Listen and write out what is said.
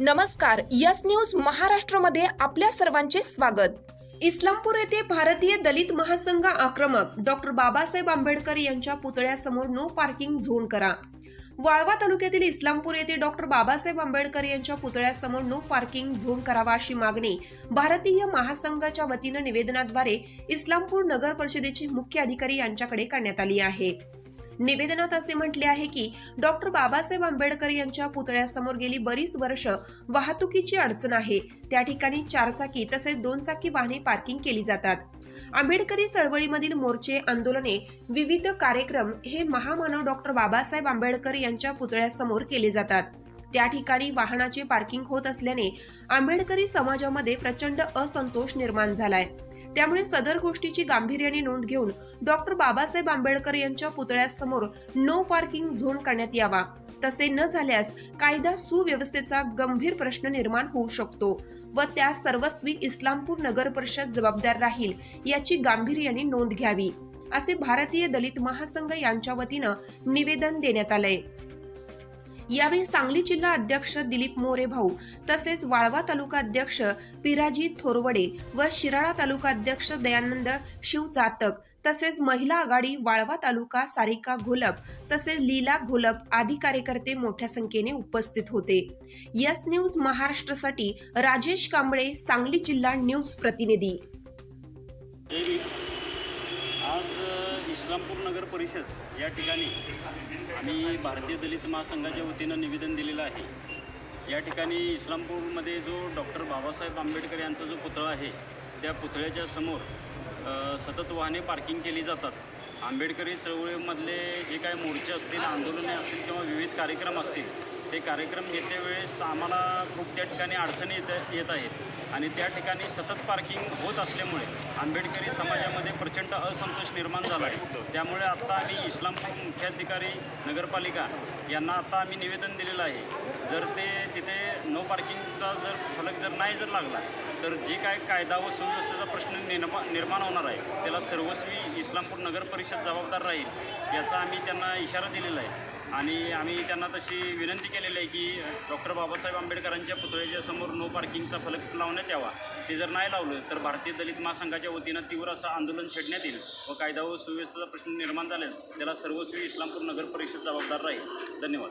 नमस्कार yes news महाराष्ट्रमध्ये आपल्या सर्वांचे स्वागत. इस्लामपूर येथे भारतीय दलित महासंघ आक्रमक डॉक्टर बाबासाहेब आंबेडकर यांच्या पुतळ्यासमोर नो पार्किंग झोन करा. वाळवा तालुक्यातील इस्लामपूर येथे डॉक्टर बाबासाहेब आंबेडकर यांच्या पुतळ्यासमोर नो पार्किंग झोन करावा अशी मागणी भारतीय महासंघाच्या वतीनं निवेदनाद्वारे इस्लामपूर नगर परिषदेचे मुख्य अधिकारी यांच्याकडे करण्यात आली आहे. निवेदनात असे म्हटले आहे की डॉक्टर बाबासाहेब आंबेडकर यांच्या पुतळ्यासमोर गेली बरीच वर्ष वाहतुकीची अडचण आहे. त्या ठिकाणी चारचाकी तसेच दोन चाकी वाहने पार्किंग केली जातात. आंबेडकरी चळवळीमधील मोर्चे आंदोलने विविध कार्यक्रम हे महामानव डॉक्टर बाबासाहेब आंबेडकर यांच्या पुतळ्यासमोर केले जातात. त्या ठिकाणी वाहनाचे पार्किंग होत असल्याने आंबेडकरी समाजामध्ये प्रचंड असंतोष निर्माण झालाय. त्यामुळे सदर गोष्टीची गांभीर्याने नोंद घेऊन डॉक्टर बाबासाहेब आंबेडकर यांच्या पुतळ्यासमोर नो पार्किंग झोन करण्यात यावा. तसे न झाल्यास कायदा सुव्यवस्थेचा गंभीर प्रश्न निर्माण होऊ शकतो व त्या सर्वस्वी इस्लामपूर नगर परिषद जबाबदार राहील याची गांभीर्याने नोंद घ्यावी असे भारतीय दलित महासंघ यांच्या वतीनं निवेदन देण्यात आलंय. यावेळी सांगली जिल्हा अध्यक्ष दिलीप मोरे भाऊ तसेच वाळवा तालुका अध्यक्ष पिराजी थोरवडे व शिराळा तालुका अध्यक्ष दयानंद शिवजातक तसेच महिला आघाडी वाळवा तालुका सारिका घोलप तसेच लीला घोलप आदी कार्यकर्ते मोठ्या संख्येने उपस्थित होते. यस न्यूज महाराष्ट्रासाठी राजेश कांबळे सांगली जिल्हा न्यूज प्रतिनिधी. आज इस्लामपूर नगर परिषद या ठिकाणी आम्ही भारतीय दलित महासंघाच्या वतीनं निवेदन दिलेलं आहे. या ठिकाणी इस्लामपूरमध्ये जो डॉक्टर बाबासाहेब आंबेडकर यांचा जो पुतळा आहे त्या पुतळ्याच्या समोर सतत वाहने पार्किंग केली जातात. आंबेडकरी चळवळीमधले जे काय मोर्चे असतील आंदोलने असतील किंवा विविध कार्यक्रम असतील ते कार्यक्रम घेते वेळेस आम्हाला खूप त्या ठिकाणी अडचणी येत येत आहेत. आणि त्या ठिकाणी सतत पार्किंग होत असल्यामुळे आंबेडकरी समाजामध्ये प्रचंड असंतोष निर्माण झाला आहे. त्यामुळे आत्ता आम्ही इस्लामपूर मुख्याधिकारी नगरपालिका यांना आत्ता आम्ही निवेदन दिलेलं आहे. जर ते तिथे नो पार्किंगचा जर फलक जर नाही जर लागला तर जे काय कायदा व सुव्यवस्थेचा प्रश्न निर्मा निर्माण होणार आहे त्याला सर्वस्वी इस्लामपूर नगर परिषद जबाबदार राहील याचा आम्ही त्यांना इशारा दिलेला आहे. आणि आम्ही त्यांना तशी विनंती केलेली आहे की डॉक्टर बाबासाहेब आंबेडकरांच्या पुतळ्याच्या समोर नो पार्किंगचा फलक लावण्यात यावा. ते जर नाही लावलं तर भारतीय दलित महासंघाच्या वतीनं तीव्र असं आंदोलन छेडण्यात येईल व कायदा व सुव्यवस्थेचा प्रश्न निर्माण झाल्यास त्याला सर्वस्वी इस्लामपूर नगर परिषद जबाबदार राहील. धन्यवाद.